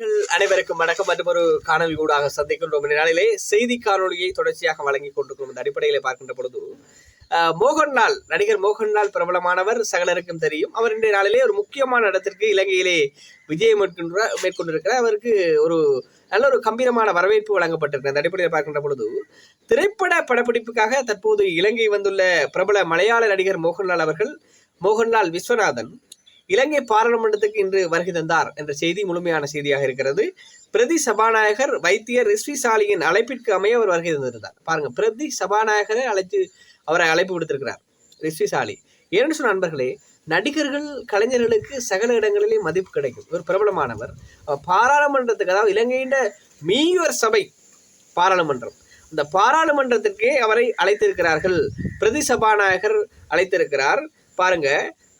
மக்கள் அனைவருக்கும் வணக்கம். மற்றும் ஒரு காணொலி ஊடாக சந்திக்கின்றோம் நாளிலே செய்தி காணொலியை தொடர்ச்சியாக வழங்கிக் கொண்டிருக்கும் இந்த அடிப்படையிலே பார்க்கின்ற பொழுது மோகன்லால் நடிகர் மோகன்லால் பிரபலமானவர் சகலருக்கும் தெரியும். அவர் இன்றைய நாளிலே ஒரு முக்கியமான இடத்திற்கு இலங்கையிலே விஜயம் மேற்கொண்டு மேற்கொண்டிருக்கிறார். அவருக்கு ஒரு நல்ல ஒரு கம்பீரமான வரவேற்பு வழங்கப்பட்டிருக்கு அந்த அடிப்படையில் பார்க்கின்ற பொழுது திரைப்பட படப்பிடிப்புக்காக தற்போது இலங்கை வந்துள்ள பிரபல மலையாள நடிகர் மோகன்லால் அவர்கள் மோகன்லால் விஸ்வநாதன் இலங்கை பாராளுமன்றத்துக்கு இன்று வருகை தந்தார் என்ற செய்தி முழுமையான செய்தியாக இருக்கிறது. பிரதி சபாநாயகர் வைத்தியர் ரிஸ்வி சாலியின் அழைப்பிற்கு அமைய அவர் வருகை தந்திருந்தார். பாருங்க பிரதி சபாநாயகரை அழைத்து அவரை அழைப்பு விடுத்திருக்கிறார் ரிஸ்வி சாலி. ஏன்னு சொன்ன நண்பர்களே நடிகர்கள் கலைஞர்களுக்கு சகல இடங்களிலே மதிப்பு கிடைக்கும். இவர் பிரபலமானவர். பாராளுமன்றத்துக்கு அதாவது இலங்கையின் மீவர் சபை பாராளுமன்றம். அந்த பாராளுமன்றத்திற்கே அவரை அழைத்திருக்கிறார்கள். பிரதி சபாநாயகர் அழைத்திருக்கிறார். பாருங்க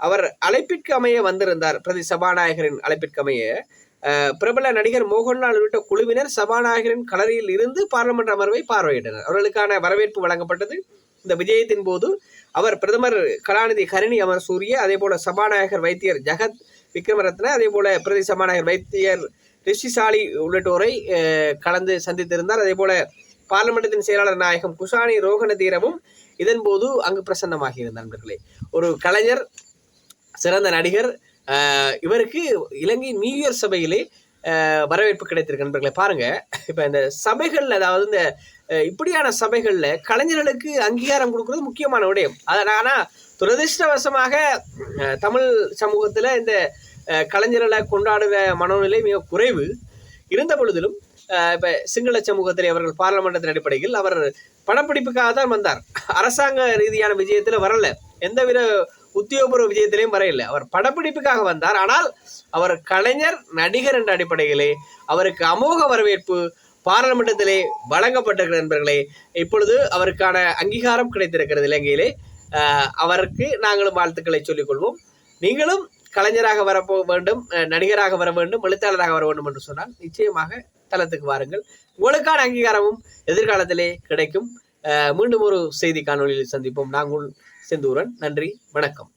அவர் அழைப்பிற்கு அமைய வந்திருந்தார். பிரதி சபாநாயகரின் அழைப்பிற்கு அமைய பிரபல நடிகர் மோகன்லால் உள்ளிட்ட குழுவினர் சபாநாயகரின் கலரியில் இருந்து பாராளுமன்ற அமர்வை பார்வையிட்டனர். அவர்களுக்கான வரவேற்பு வழங்கப்பட்டது. இந்த விஜயத்தின் போது அவர் பிரதமர் கலாநிதி கருணி அமர் சூரிய அதே போல சபாநாயகர் வைத்தியர் ஜெகத் விக்ரமரத்ன அதே போல பிரதி சபாநாயகர் வைத்தியர் ரிஷிசாலி உள்ளிட்டோரை கலந்து சந்தித்திருந்தார். அதே போல பார்லிமெண்டத்தின் செயலாளர் நாயகம் குஷானி ரோகண தீரமும் இதன் போது அங்கு பிரசன்னமாகி இருந்தார் நண்பர்களே. ஒரு கலைஞர் சிறந்த நடிகர் இவருக்கு இலங்கை நியூ இயர் சபையிலே வரவேற்பு கிடைத்திருக்கு நண்பர்களை. பாருங்க இப்போ இந்த சபைகள் அதாவது இந்த இப்படியான சபைகளில் கலைஞர்களுக்கு அங்கீகாரம் கொடுக்கறது முக்கியமான விடயம். அதை ஆனால் துரதிருஷ்டவசமாக தமிழ் சமூகத்தில் இந்த கலைஞர்களை கொண்டாடுற மனநிலை மிக குறைவு. இருந்த பொழுதிலும் இப்போ சிங்கள சமூகத்தில் அவர்கள் பாராளுமன்றத்தின் அடிப்படையில் அவர் படப்பிடிப்புக்காக தான் வந்தார். அரசாங்க ரீதியான விஜயத்தில் வரல. எந்தவித உத்தியோகபூர்வ விஜயத்திலையும் வரையில்லை. அவர் படப்பிடிப்புக்காக வந்தார். ஆனால் அவர் கலைஞர் நடிகர் என்ற அடிப்படையிலே அவருக்கு அமோக வரவேற்பு பாராளுமன்றத்திலே வழங்கப்பட்டிருக்கிற நண்பர்களே இப்பொழுது அவருக்கான அங்கீகாரம் கிடைத்திருக்கிறது இலங்கையிலே. அவருக்கு நாங்களும் வாழ்த்துக்களை சொல்லிக்கொள்வோம். நீங்களும் கலைஞராக வர வேண்டும் நடிகராக வர வேண்டும் எழுத்தாளராக வர வேண்டும் என்று சொன்னால் நிச்சயமாக தளத்துக்கு வாருங்கள். உங்களுக்கான அங்கீகாரமும் எதிர்காலத்திலே கிடைக்கும். மீண்டும் ஒரு செய்தி காணொலியில் சந்திப்போம். நாங்கள் செந்தூரன் நன்றி வணக்கம்.